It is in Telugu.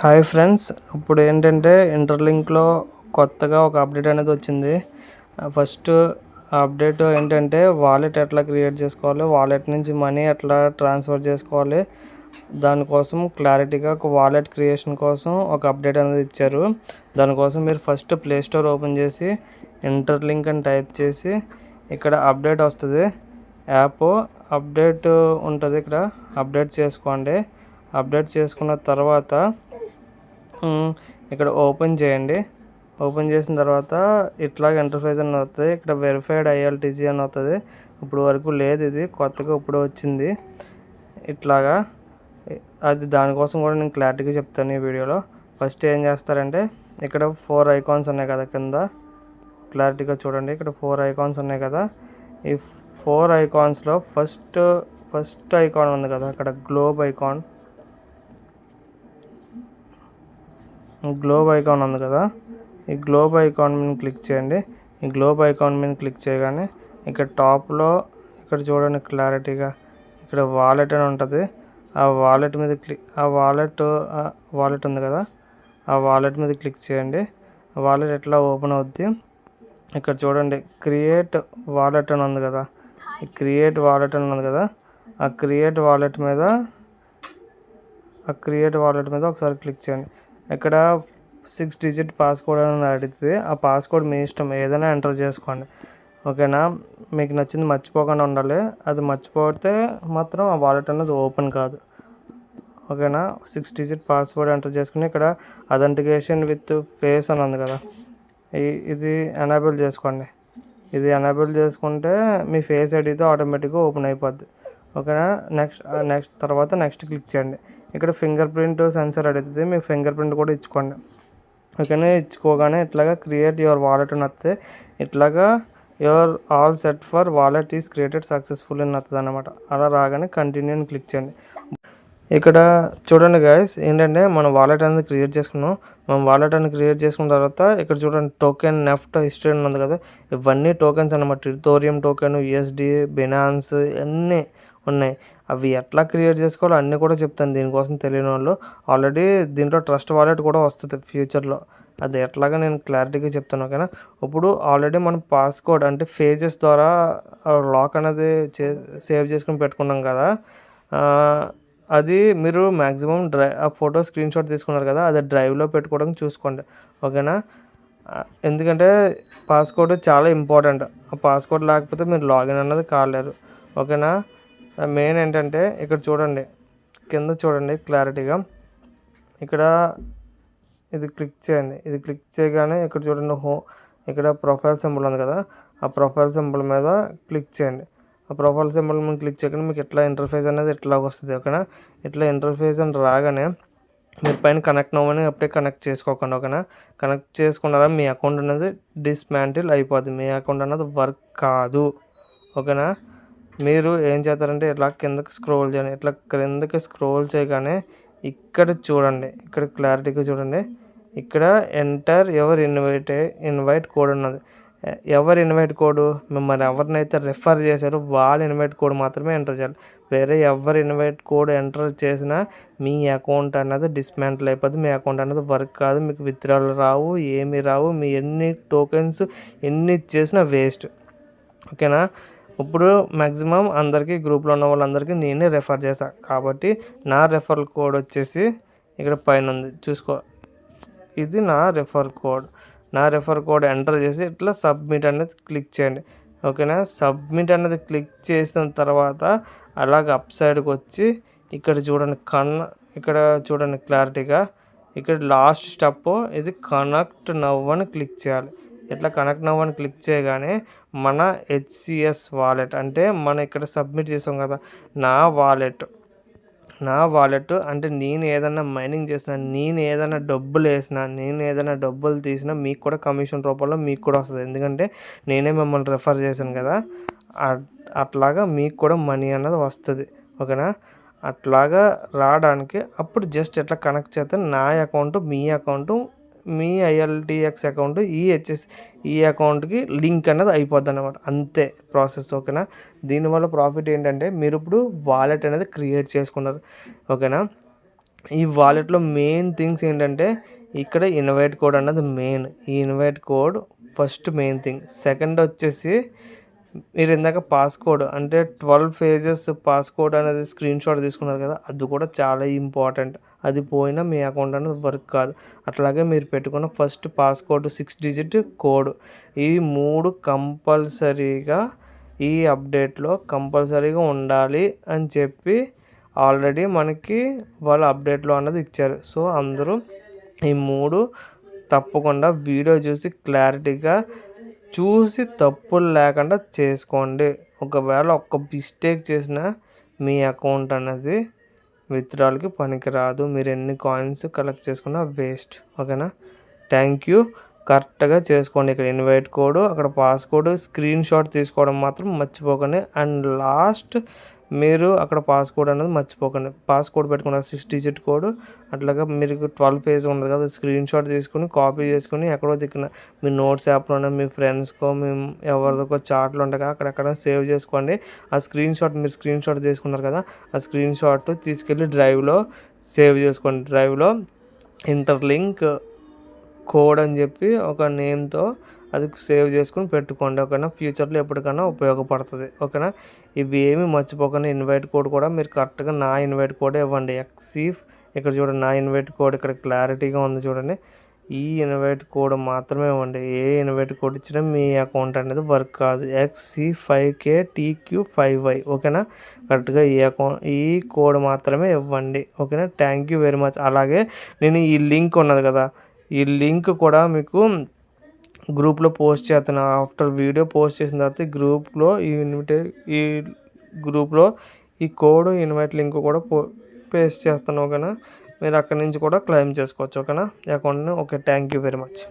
హాయ్ ఫ్రెండ్స్ ఇప్పుడు ఏంటంటే ఇంటర్లింక్లో కొత్తగా ఒక అప్డేట్ అనేది వచ్చింది. Uh, ఫస్ట్ అప్డేట్ ఏంటంటే వాలెట్ ఎట్లా క్రియేట్ చేసుకోవాలి వాలెట్ నుంచి మనీ ఎట్లా ట్రాన్స్ఫర్ చేసుకోవాలి దానికోసం క్లారిటీగా ఒక వాలెట్ క్రియేషన్ కోసం ఒక అప్డేట్ అనేది ఇచ్చారు. దానికోసం మీరు ఫస్ట్ ప్లే స్టోర్ ఓపెన్ చేసి ఇంటర్లింక్ అని టైప్ చేసి ఇక్కడ అప్డేట్ వస్తుంది. యాప్ అప్డేట్ ఉంటుంది ఇక్కడ అప్డేట్ చేసుకోండి. అప్డేట్ చేసుకున్న తర్వాత ఇక్కడ ఓపెన్ చేయండి. ఓపెన్ చేసిన తర్వాత ఇట్లాగ ఇంటర్ఫేస్ అని వస్తుంది. ఇక్కడ వెరిఫైడ్ ఐఎల్టీజీ అని వస్తుంది. ఇప్పుడు వరకు లేదు ఇది. కొత్తగా ఇప్పుడు వచ్చింది. ఇట్లాగా అది దానికోసం కూడా నేను క్లారిటీగా చెప్తాను ఈ వీడియోలో. ఫస్ట్ ఏం చేస్తారంటే ఇక్కడ ఫోర్ ఐకాన్స్ ఉన్నాయి కదా కింద. క్లారిటీగా చూడండి. ఇక్కడ ఫోర్ ఐకాన్స్ ఉన్నాయి కదా. ఈ ఫోర్ ఐకాన్స్లో ఫస్ట్ ఫస్ట్ ఐకాన్ ఉంది కదా. అక్కడ గ్లోబ్ ఐకాన్ గ్లోబ్ ఐకాన్ ఉంది కదా. ఈ గ్లోబ్ ఐకాన్ మీద క్లిక్ చేయండి. ఈ గ్లోబ్ ఐకాన్ మీద క్లిక్ చేయగానే ఇక్కడ టాప్లో ఇక్కడ చూడండి క్లారిటీగా ఇక్కడ వాలెట్ అని ఉంటుంది. ఆ వాలెట్ మీద క్లిక్ ఆ వాలెట్ వాలెట్ ఉంది కదా. ఆ వాలెట్ మీద క్లిక్ చేయండి. వాలెట్ ఎట్లా ఓపెన్ అవుద్ది? ఇక్కడ చూడండి. క్రియేట్ వాలెట్ అని ఉంది కదా. ఈ క్రియేట్ వాలెట్ అని ఉంది కదా. ఆ క్రియేట్ వాలెట్ మీద ఆ క్రియేట్ వాలెట్ మీద ఒకసారి క్లిక్ చేయండి. ఇక్కడ సిక్స్ డిజిట్ పాస్కోడ్ అని అడిగితే ఆ పాస్కోడ్ మీ ఇష్టం ఏదైనా ఎంటర్ చేసుకోండి. ఓకేనా? మీకు నచ్చింది మర్చిపోకుండా ఉండాలి. అది మర్చిపోతే మాత్రం ఆ వాలెట్ అనేది ఓపెన్ కాదు. ఓకేనా? సిక్స్ డిజిట్ పాస్వర్డ్ ఎంటర్ చేసుకుని ఇక్కడ అథెంటికేషన్ విత్ ఫేస్ అని ఉంది కదా. ఈ- ఇది ఎనేబుల్ చేసుకోండి. ఇది ఎనేబుల్ చేసుకుంటే మీ ఫేస్ ఐడితో ఆటోమేటిక్గా ఓపెన్ అయిపోద్ది. ఓకేనా? నెక్స్ట్ నెక్స్ట్ తర్వాత నెక్స్ట్ క్లిక్ చేయండి. ఇక్కడ ఫింగర్ ప్రింట్ సెన్సర్ అడుగుతుంది. మీ ఫింగర్ ప్రింట్ కూడా ఇచ్చుకోండి. ఓకేనా? ఇచ్చుకోగానే ఇట్లాగా క్రియేట్ యువర్ వాలెట్ అని వస్తే ఇట్లాగా your all set for wallet is created successful అని వస్తుంది అనమాట అలా రాగానే కంటిన్యూ అని క్లిక్ చేయండి. ఇక్కడ చూడండి గాయస్ ఏంటంటే మనం వాలెట్ అనేది క్రియేట్ చేసుకున్నాం. మనం వాలెట్ అనేది క్రియేట్ చేసుకున్న తర్వాత ఇక్కడ చూడండి టోకెన్ నెఫ్ట్ హిస్టరీ ఉంది కదా. ఇవన్నీ టోకెన్స్ అనమాట ఇథోరియం టోకెన్ యూఎస్డి బినాన్స్ అన్నీ ఉన్నాయి. అవి ఎట్లా క్రియేట్ చేసుకోవాలో అన్నీ కూడా చెప్తాను. దీనికోసం తెలియని వాళ్ళు ఆల్రెడీ దీంట్లో ట్రస్ట్ వాలెట్ కూడా వస్తుంది ఫ్యూచర్లో. అది ఎట్లాగా నేను క్లారిటీగా చెప్తాను ఓకేనా? ఇప్పుడు ఆల్రెడీ మనం పాస్కోడ్ అంటే ఫేజెస్ ద్వారా లాక్ అనేది చే సేవ్ చేసుకుని పెట్టుకున్నాం కదా అది మీరు మ్యాక్సిమం డ్రై ఆ ఫోటో స్క్రీన్ షాట్ తీసుకున్నారు కదా అది డ్రైవ్లో పెట్టుకోవడం చూసుకోండి ఓకేనా? ఎందుకంటే పాస్కోడ్ చాలా ఇంపార్టెంట్. ఆ పాస్కోడ్ లేకపోతే మీరు లాగిన్ అన్నది కాలేరు ఓకేనా? మెయిన్ ఏంటంటే ఇక్కడ చూడండి కింద చూడండి క్లారిటీగా ఇక్కడ ఇది క్లిక్ చేయండి. ఇది క్లిక్ చేయగానే ఇక్కడ చూడండి హో ఇక్కడ ప్రొఫైల్ సింబల్ ఉంది కదా ఆ ప్రొఫైల్ సింబల్ మీద క్లిక్ చేయండి. ఆ ప్రొఫైల్ సింబల్ మీద క్లిక్ చేయగానే మీకు ఎట్లా ఇంటర్ఫేస్ అనేది ఎట్లా వస్తుంది ఓకేనా? ఇట్లా ఇంటర్ఫేస్ అని రాగానే మీరు పైన కనెక్ట్ అవ్వని అప్పుడే కనెక్ట్ చేసుకోకండి ఓకేనా? కనెక్ట్ చేసుకున్నారా మీ అకౌంట్ అనేది డిస్మాంటిల్ అయిపోద్ది. మీ అకౌంట్ అనేది వర్క్ కాదు ఓకేనా? మీరు ఏం చేస్తారంటే ఇట్లా కిందకి స్క్రోల్ చేయండి. ఇట్లా క్రిందకి స్క్రోల్ చేయగానే ఇక్కడ చూడండి. ఇక్కడ క్లారిటీగా చూడండి. ఇక్కడ enter ever invite invite code ఉన్నది. ఎవరు ఇన్వైట్ కోడ్ మిమ్మల్ని ఎవరినైతే రిఫర్ చేశారో వాళ్ళ ఇన్వైట్ కోడ్ మాత్రమే ఎంటర్ చేయాలి. వేరే ఎవరు ఇన్వైట్ కోడ్ ఎంటర్ చేసినా మీ అకౌంట్ అన్నది డిస్మాంటిల్ అయిపోద్ది. మీ అకౌంట్ అన్నది వర్క్ కాదు. మీకు విత్డ్రాలు రావు ఏమీ రావు. మీ ఎన్ని టోకెన్స్ ఎన్ని చేసినా వేస్ట్ ఓకేనా ఇప్పుడు మ్యాక్సిమం అందరికీ గ్రూప్లో ఉన్న వాళ్ళందరికీ నేనే రెఫర్ చేశాను కాబట్టి నా రెఫరల్ కోడ్ వచ్చేసి ఇక్కడ పైన ఉంది. చూసుకో. ఇది నా రెఫర్ కోడ్ నా రెఫర్ కోడ్ ఎంటర్ చేసి ఇట్లా సబ్మిట్ అనేది క్లిక్ చేయండి. ఓకేనా? సబ్మిట్ అనేది క్లిక్ చేసిన తర్వాత అలాగ అప్ సైడ్కి వచ్చి ఇక్కడ చూడండి కన్ ఇక్కడ చూడండి క్లారిటీగా ఇక్కడ లాస్ట్ స్టెప్ ఇది కనెక్ట్ నవ్ అని క్లిక్ చేయాలి. ఇట్లా కనెక్ట్ నవ్ అని క్లిక్ చేయగానే మన హెచ్సిఎస్ వాలెట్ అంటే మనం ఇక్కడ సబ్మిట్ చేసాం కదా నా వాలెట్. నా వాలెట్ అంటే నేను ఏదైనా మైనింగ్ చేసినా నేను ఏదైనా డబ్బులు వేసినా నేను ఏదైనా డబ్బులు తీసినా మీకు కూడా కమిషన్ రూపంలో మీకు కూడా వస్తుంది. ఎందుకంటే నేనే మిమ్మల్ని రెఫర్ చేశాను కదా అట్- అట్లాగా మీకు కూడా మనీ అన్నది వస్తుంది ఓకేనా? అట్లాగా రావడానికి అప్పుడు జస్ట్ ఎట్లా కనెక్ట్ చేస్తే నా అకౌంట్ మీ అకౌంట్ మీ ఐఎల్టీఎక్స్ అకౌంట్ ఈ హెచ్ఎస్ ఈ అకౌంట్కి లింక్ అనేది అయిపోద్ది అనమాట అంతే ప్రాసెస్ ఓకేనా? దీనివల్ల ప్రాఫిట్ ఏంటంటే మీరు ఇప్పుడు వాలెట్ అనేది క్రియేట్ చేసుకున్నారు ఓకేనా? ఈ వాలెట్లో మెయిన్ థింగ్స్ ఏంటంటే ఇక్కడ ఇన్వైట్ కోడ్ అన్నది మెయిన్ ఈ invite code first main thing second వచ్చేసి మీరు ఇందాక పాస్కోడ్ అంటే ట్వెల్వ్ పేజెస్ పాస్కోడ్ అనేది స్క్రీన్ షాట్ తీసుకున్నారు కదా అది కూడా చాలా ఇంపార్టెంట్ అది పోయినా మీ అకౌంట్ అనేది వర్క్ కాదు. అట్లాగే మీరు పెట్టుకున్న first passcode six digit code. ఈ మూడు కంపల్సరీగా ఈ అప్డేట్లో కంపల్సరీగా ఉండాలి అని చెప్పి ఆల్రెడీ మనకి వాళ్ళు అప్డేట్లో అన్నది ఇచ్చారు. సో అందరూ ఈ మూడు తప్పకుండా వీడియో చూసి క్లారిటీగా చూసి తప్పులు లేకుండా చేసుకోండి. ఒకవేళ ఒక్క మిస్టేక్ చేసిన మీ అకౌంట్ అనేది విత్డ్రాల్కి పనికిరాదు. మీరు ఎన్ని కాయిన్స్ కలెక్ట్ చేసుకున్నా వేస్ట్. ఓకేనా? Thank you. కరెక్ట్గా చేసుకోండి. ఇక్కడ ఇన్వైట్ కోడ్ అక్కడ పాస్కోడ్ స్క్రీన్ షాట్ తీసుకోవడం మాత్రం మర్చిపోకండి. అండ్ లాస్ట్ మీరు అక్కడ పాస్కోడ్ అనేది మర్చిపోకండి. పాస్కోడ్ పెట్టుకున్నారు సిక్స్ డిజిట్ కోడ్ అట్లాగా మీరు ట్వెల్వ్ పేజ్ ఉంది కదా స్క్రీన్ షాట్ తీసుకుని కాపీ చేసుకుని ఎక్కడో దిక్కున మీ నోట్స్ యాప్లోనే మీ ఫ్రెండ్స్కో మీ ఎవరికో చాట్లు ఉంటాయి కదా అక్కడెక్కడ సేవ్ చేసుకోండి. ఆ స్క్రీన్ షాట్ మీరు స్క్రీన్ షాట్ తీసుకున్నారు కదా ఆ స్క్రీన్ షాట్ తీసుకెళ్ళి డ్రైవ్లో సేవ్ చేసుకోండి. డ్రైవ్లో ఇంటర్లింక్ కోడ్ అని చెప్పి ఒక నేమ్తో అది సేవ్ చేసుకుని పెట్టుకోండి. ఓకేనా? ఫ్యూచర్లో ఎప్పటికైనా ఉపయోగపడుతుంది. ఓకేనా? ఇవి ఏమి మర్చిపోకుండా ఇన్వైట్ కోడ్ కూడా మీరు కరెక్ట్గా నా ఇన్వైట్ కోడ్ ఇవ్వండి. ఎక్సీ ఇక్కడ చూడండి నా ఇన్వైట్ కోడ్ ఇక్కడ క్లారిటీగా ఉంది చూడండి. ఈ ఇన్వైట్ కోడ్ మాత్రమే ఇవ్వండి. ఏ ఇన్వైట్ కోడ్ ఇచ్చినా మీ అకౌంట్ అనేది వర్క్ కాదు. ఎక్సీ five K TQ five Y ఓకేనా కరెక్ట్గా ఈ అకౌంట్ ఈ కోడ్ మాత్రమే ఇవ్వండి. ఓకేనా థ్యాంక్ యూ వెరీ మచ్ అలాగే నేను ఈ లింక్ ఉన్నది కదా ఈ లింక్ కూడా మీకు గ్రూప్లో పోస్ట్ చేస్తాను ఆఫ్టర్ వీడియో పోస్ట్ చేసిన తర్వాత ఈ గ్రూప్లో ఈ ఇన్విటే ఈ గ్రూప్లో ఈ కోడ్ ఇన్వైట్ లింక్ కూడా పో పేస్ట్ చేస్తాను ఓకేనా? మీరు అక్కడి నుంచి కూడా క్లెయిమ్ చేసుకోవచ్చు ఓకేనా? అకౌంట్ని okay thank you very much.